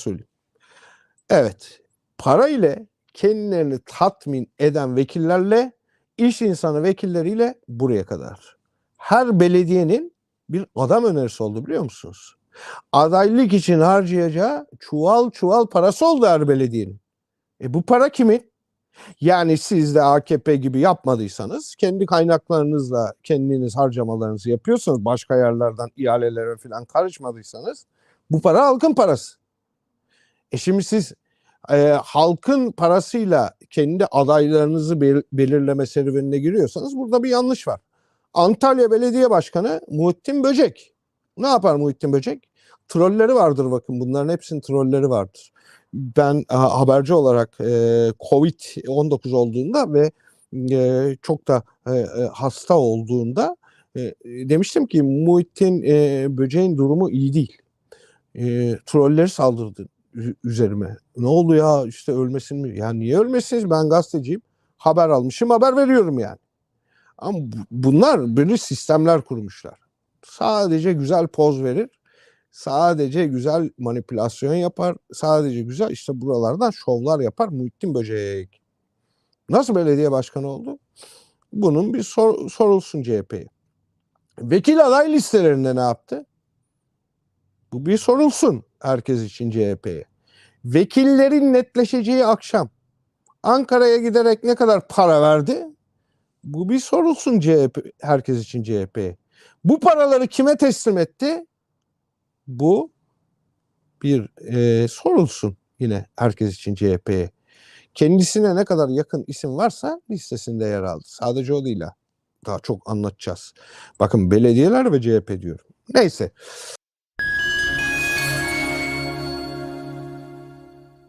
söyleyeyim. Evet. Para ile kendilerini tatmin eden vekillerle iş insanı vekilleriyle buraya kadar. Her belediyenin bir adam önerisi oldu biliyor musunuz? Adaylık için harcayacağı çuval çuval parası oldu her belediyenin. E bu para kimin? Yani siz de AKP gibi yapmadıysanız, kendi kaynaklarınızla kendiniz harcamalarınızı yapıyorsanız, başka yerlerden ihalelere falan karışmadıysanız bu para halkın parası. E şimdi siz e, halkın parasıyla kendi adaylarınızı bel- belirleme serüvenine giriyorsanız burada bir yanlış var. Antalya Belediye Başkanı Muhittin Böcek. Ne yapar Muhittin Böcek? Trolleri vardır bakın bunların hepsinin trolleri vardır. Ben e, haberci olarak e, Covid-19 olduğunda ve e, çok da e, e, hasta olduğunda e, demiştim ki Muhittin e, Böcek'in durumu iyi değil. E, trolleri saldırdı üzerime. Ne oldu ya işte ölmesin mi? Ya niye ölmesiniz? Ben gazeteciyim. Haber almışım haber veriyorum yani. Ama bu- bunlar böyle sistemler kurmuşlar. Sadece güzel poz verir. Sadece güzel manipülasyon yapar. Sadece güzel işte buralardan şovlar yapar Muhittin Böcek. Nasıl belediye başkanı oldu? Bunun bir sor- sorulsun CHP'ye. Vekil aday listelerinde ne yaptı? Bu bir sorulsun herkes için CHP'ye. Vekillerin netleşeceği akşam Ankara'ya giderek ne kadar para verdi? Bu bir sorulsun CHP, herkes için CHP'ye. Bu paraları kime teslim etti? Bu bir e, sorulsun yine herkes için CHP'ye. Kendisine ne kadar yakın isim varsa listesinde yer aldı. Sadece o değil ha. Daha çok anlatacağız. Bakın belediyeler ve CHP diyorum. Neyse.